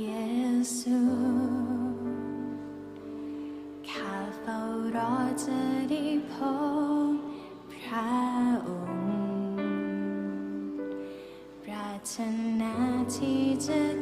เยซูข้าเฝ้ารอจะได้พบพระองค์ ปรารนาที่จะ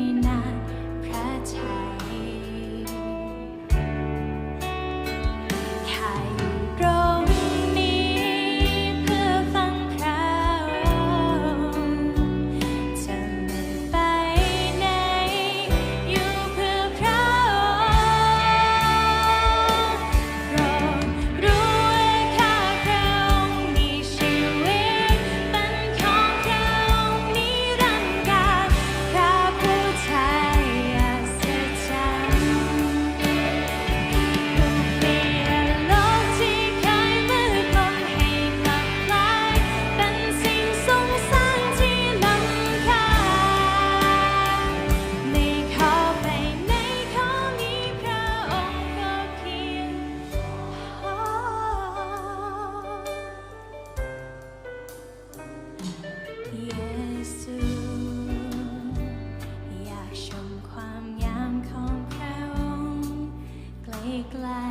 glad.